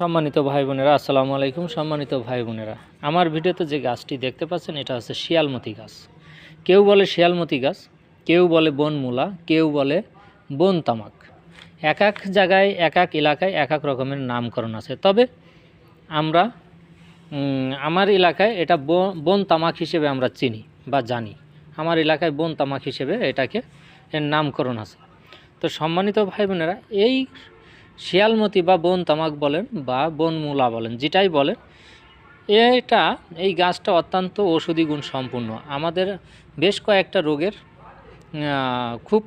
সম্মানিত ভাই বোনেরা, আসসালামু আলাইকুম সম্মানিত ভাই বোনেরা। আমার ভিডিওতে যে গাছটি দেখতে পাচ্ছেন, এটা হচ্ছে শিয়ালমতি গাছ। কেউ বলে শিয়ালমতি গাছ, কেউ বলে বনমূলা কেউ বলে বন তামাক। এক এক জায়গায়, এক এক এলাকায় এক এক রকমের নামকরণ আছে। তবে আমরা আমার এলাকায় এটা বন তামাক হিসেবে আমরা চিনি বা জানি। আমার এলাকায় বন তামাক হিসেবে এটাকে এর নামকরণ আছে। তো সম্মানিত ভাই বোনেরা, এই শিয়ালমতি বা বন তামাক বলেন বা বন মূলা বলেন যেটাই বলেন এটা এই গাছটা অত্যন্ত ঔষধি গুণ সম্পূর্ণ। আমাদের বেশ কয়েকটা রোগের খুব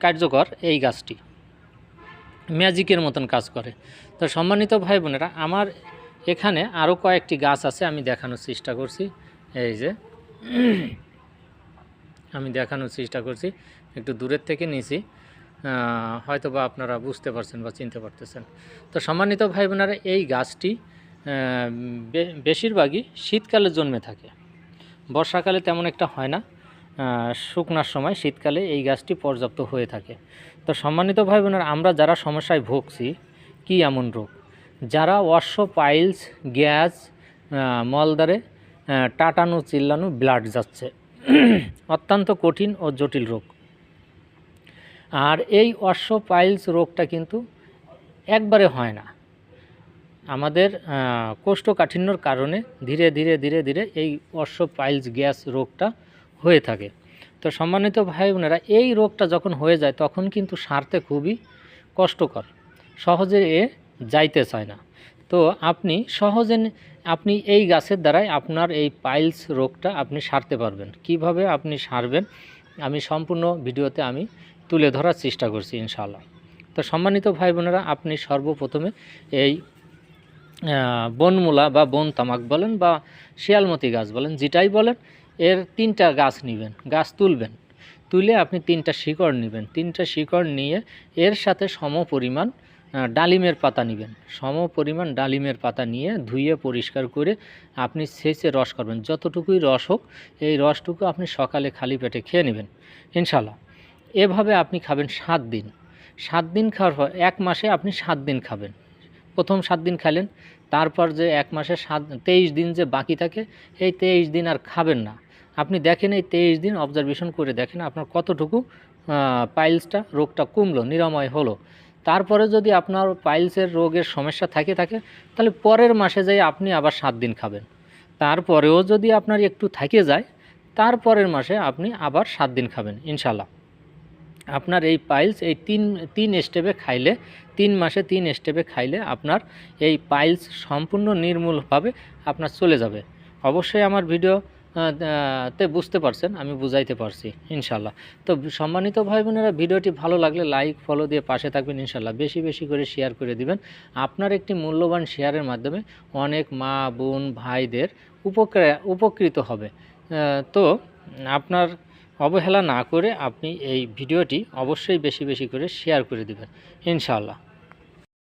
কার্যকর এই গাছটি। ম্যাজিকের মতন কাজ করে। তো সম্মানিত ভাই বোনেরা আমার এখানে আরও কয়েকটি গাছ আছে আমি দেখানোর চেষ্টা করছি। এই যে আমি দেখানোর চেষ্টা করছি একটু দূরের থেকে আহ, হয়তো বা আপনারা বুঝতে পারছেন বা চিনতে পারতেছেন। তো সম্মানিত ভাই বোনেরা এই গাছটি বেশিরভাগই শীতকালে জন্মে থাকে। বর্ষাকালে তেমন একটা হয় না। শুকনার সময় শীতকালে এই গাছটি পর্যাপ্ত হয়ে থাকে। তো সম্মানিত ভাই বোনেরা আমরা যারা সমস্যায় ভুগছি, কি এমন রোগ? যারা অশ্ব, পাইলস, গ্যাস মলদারে টাটানো, চিল্লানো, ব্লাড যাচ্ছে। অত্যন্ত কঠিন ও জটিল রোগ। আর এই অশ্ব পাইলস রোগটা কিন্তু একবারে হয় না। আমাদের কোষ্ঠকাঠিন্যর কারণে ধীরে ধীরে ধীরে ধীরে এই অশ্ব পাইলস গ্যাস রোগটা হয়ে থাকে। তো সম্মানিত ভাই বোনেরা, এই রোগটা যখন হয়ে যায় তখন কিন্তু সারতে খুবই কষ্টকর। সহজে এ যাইতে চায় না। তো আপনি সহজে আপনি এই গাছের দ্বারাই আপনার এই পাইলস রোগটা আপনি সারতে পারবেন। কীভাবে আপনি সারবেন আমি সম্পূর্ণ ভিডিওতে আমি তুলে ধরার চেষ্টা করছি, ইনশাআল্লাহ। তো সম্মানিত ভাই বোনেরা আপনি সর্বপ্রথমে এই বনমূলা বা বন তামাক বলেন বা শিয়ালমতি গাছ বলেন, যেটাই বলেন, এর তিনটা গাছ নেবেন, গাছ তুলবেন। তুলে আপনি তিনটা শিকড় নেবেন। তিনটা শিকড় নিয়ে এর সাথে সম পরিমাণ ডালিমের পাতা নেবেন। সম পরিমাণ ডালিমের পাতা নিয়ে ধুয়ে পরিষ্কার করে আপনি ছেঁচে রস করবেন। যতটুকুই রস হোক, এই রসটুকু আপনি সকালে খালি পেটে খেয়ে নেবেন ইনশাল্লাহ এভাবে আপনি খাবেন সাত দিন। সাত দিন খাওয়ার পর এক মাসে আপনি সাত দিন খাবেন। প্রথম সাত দিন খাইলেন, তারপর যে এক মাসে সাত, তেইশ দিন যে বাকি থাকে, এই তেইশ দিন আর খাবেন না। আপনি দেখেন এই তেইশ দিন অবজারভেশন করে দেখেন আপনার কতটুকু পাইলসটা রোগটা কমলো, নিরাময় হলো। তারপরে যদি আপনার পাইলসের রোগের সমস্যা থাকে থাকে, তাহলে পরের মাসে যাই আপনি আবার সাত দিন খাবেন। তারপরেও যদি আপনার একটু থাকে যায়, তারপরের মাসে আপনি আবার সাত দিন খাবেন ইনশাল্লাহ আপনার এই পাইলস এই তিন তিন স্টেপে খাইলে, তিন মাসে তিন স্টেপে খাইলে আপনার এই পাইলস সম্পূর্ণ নির্মূলভাবে আপনার চলে যাবে। অবশ্যই আমার ভিডিও তে বুঝতে পারছেন, আমি বুঝাইতে পারছি ইনশাল্লাহ তো সম্মানিত ভাই বোনেরা ভিডিওটি ভালো লাগলে লাইক ফলো দিয়ে পাশে থাকবেন ইনশাল্লাহ বেশি বেশি করে শেয়ার করে দিবেন। আপনার একটি মূল্যবান শেয়ারের মাধ্যমে অনেক মা, বোন, ভাইদের উপকৃত হবে। তো আপনার অবহেলা না করে আপনি এই ভিডিওটি অবশ্যই বেশি বেশি করে শেয়ার করে দেবেন ইনশাআল্লাহ।